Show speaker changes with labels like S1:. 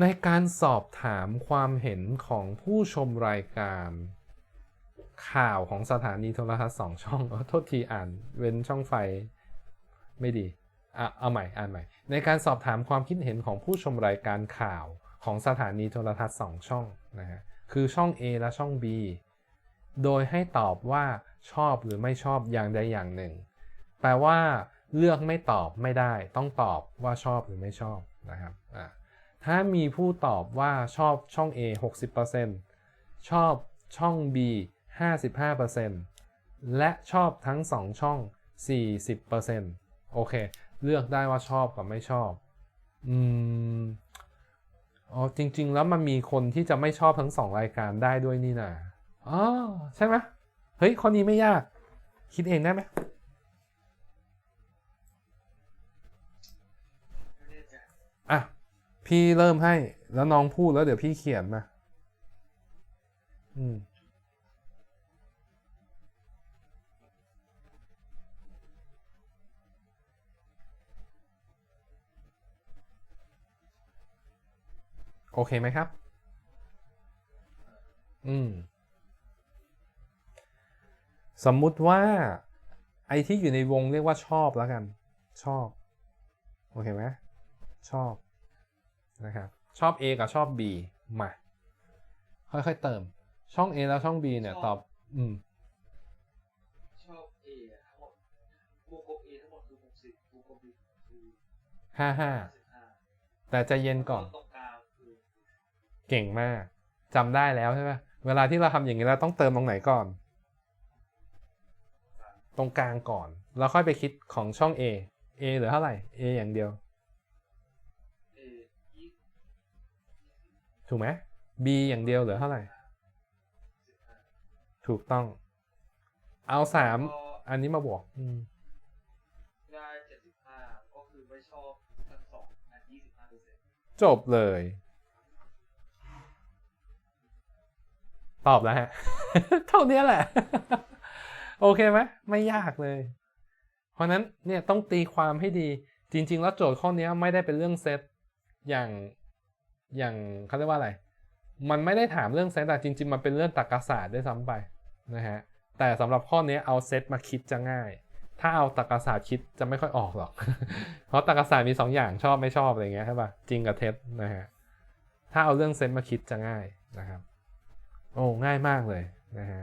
S1: ในการสอบถามความเห็นของผู้ชมรายการ ข่าวของสถานีโทรทัศน์สองช่องเออโทษทีอ่าน เว้นช่องไฟไม่ดีอะเอาใหม่อ่านใหม่ ในการสอบถามความคิดเห็นของผู้ชมรายการข่าวของสถานีโทรทัศน์สองช่องนะฮะคือช่อง A และช่อง B โดยให้ตอบว่าชอบหรือไม่ชอบอย่างใดอย่างหนึ่ง แปลว่าเลือกไม่ตอบไม่ได้ ต้องตอบว่าชอบหรือไม่ชอบนะครับอะ ถ้ามีผู้ตอบว่าชอบช่อง A 60%ชอบช่อง B 55%และชอบทั้ง 2 ช่อง 40%โอเค เลือกได้ว่าชอบกับไม่ชอบ อืม อ๋อ จริง ๆ แล้วมันมีคนที่จะไม่ชอบทั้งสองรายการได้ด้วยนี่นะอ๋อ ใช่ไหม เฮ้ย ข้อนี้ไม่ยาก คิดเองได้ไหม พี่เริ่มให้ แล้วน้องพูดแล้วเดี๋ยวพี่เขียนมา อืมโอเคไหมครับ อืม สมมุติว่า ไอที่อยู่ในวงเรียกว่าชอบแล้วกัน ชอบ โอเคไหมชอบ นะครับชอบ A กับชอบ B มา ค่อยๆเติม ช่อง A แล้วช่อง B เนี่ย ตอบ อืม
S2: ชอบ A อะทั้งหมดบวกลบ A ทั้งหมดคือ60บวกลบ B คือ
S1: ห้าห้า
S2: 55
S1: แต่ใจะเย็นก่อน
S2: ตรงกลางคือ
S1: เก่งมากจำได้แล้วใช่ไหมเวลาที่เราทำอย่างนี้เราต้องเติมตรงไหนก่อน ตรงกลางก่อน แล้วค่อยไปคิดของช่อง A A เหลือเท่าไหร่ A อย่างเดียว ถูกไหม B อย่างเดียวเหลือเท่าไหร่
S2: สิบห้า
S1: ถูกต้อง เอาสาม
S2: ก็
S1: อันนี้มาบวกอืม
S2: ได้75ก็คือไม่ชอบทั้งสองอัน25เปอร์เซ็นต์
S1: จบเลย ตอบแล้วฮะ เท่านี้แหละ โอเคไหมไม่ยากเลย เพราะฉะนั้นเนี่ยต้องตีความให้ดี จริง ๆ แล้วโจทย์ข้อนี้ไม่ได้เป็นเรื่องเซตอย่าง อย่างเขาเรียกว่าอะไร มันไม่ได้ถามเรื่องเซตแต่จริง ๆ มันเป็นเรื่องตรรกศาสตร์ด้วยซ้ำไปนะฮะแต่สำหรับข้อนี้เอาเซตมาคิดจะง่าย ถ้าเอาตรรกศาสตร์คิดจะไม่ค่อยออกหรอก เพราะตรรกศาสตร์มีสองอย่างชอบไม่ชอบอะไรเงี้ยใช่ป่ะจริงกับเท็จนะฮะถ้าเอาเรื่องเซตมาคิดจะง่ายนะครับ โอ้ง่ายมากเลยนะฮะ